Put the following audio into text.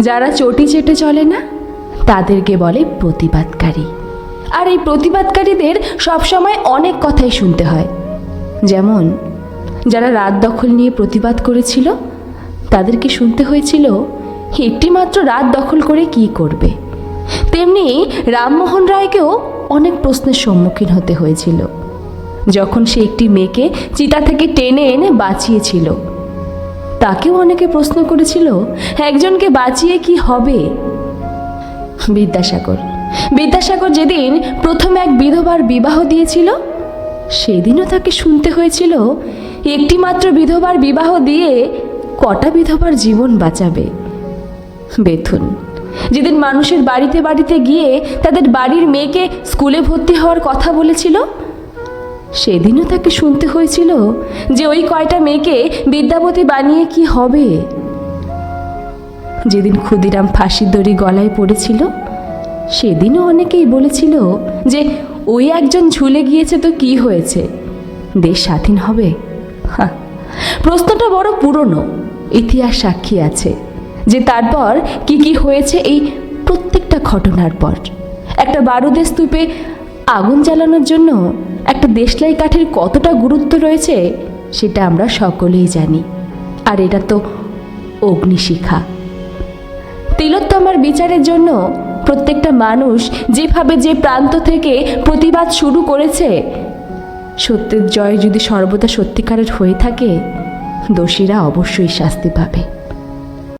যারা চটি চেটে চলে না, তাদেরকে বলে প্রতিবাদকারী। আর এই প্রতিবাদকারীদের সবসময় অনেক কথাই শুনতে হয়। যেমন, যারা রাত দখল নিয়ে প্রতিবাদ করেছিল, তাদেরকে শুনতে হয়েছিল, একটি মাত্র রাত দখল করে কি করবে? তেমনি রামমোহন রায়কেও অনেক প্রশ্নের সম্মুখীন হতে হয়েছিল। যখন সে একটি মেয়েকে চিতা থেকে টেনে এনে বাঁচিয়েছিল তাকেও অনেকে প্রশ্ন করেছিল, একজনকে বাঁচিয়ে কি হবে? বিদ্যাসাগর বিদ্যাসাগর যেদিন প্রথম এক বিধবার বিবাহ দিয়েছিল, সেদিনও তাকে শুনতে হয়েছিল একটি মাত্র বিধবার বিবাহ দিয়ে কটা বিধবার জীবন বাঁচাবে? বেথুন, যেদিন মানুষের বাড়িতে বাড়িতে গিয়ে তাদের বাড়ির মেয়েকে স্কুলে ভর্তি হওয়ার কথা বলেছিল সেদিনও তাকে শুনতে হয়েছিল যে ওই কয়টা মেয়েকে বিদ্যাপতি বানিয়ে কি হবে। যেদিন ক্ষুদিরাম ফাঁসির দড়ি গলায় পড়েছিল, সেদিনও অনেকেই বলেছিল যে ওই একজন ঝুলে গিয়েছে তো কি হয়েছে, দেশ স্বাধীন হবে। প্রশ্নটা বড় পুরনো, ইতিহাস সাক্ষী আছে যে তারপর কি কি হয়েছে এই প্রত্যেকটা ঘটনার পর। একটা বারুদের স্তূপে আগুন জ্বালানোর জন্য একটা দেশলাই কাঠের কতটা গুরুত্ব রয়েছে সেটা আমরা সকলেই জানি। আর এটা তো অগ্নিশিখা। তিলোত্তমার বিচারের জন্য প্রত্যেকটা মানুষ যেভাবে যে প্রান্ত থেকে প্রতিবাদ শুরু করেছে, সত্যের জয় যদি সর্বদা সত্যিকারের হয়ে থাকে, দোষীরা অবশ্যই শাস্তি পাবে।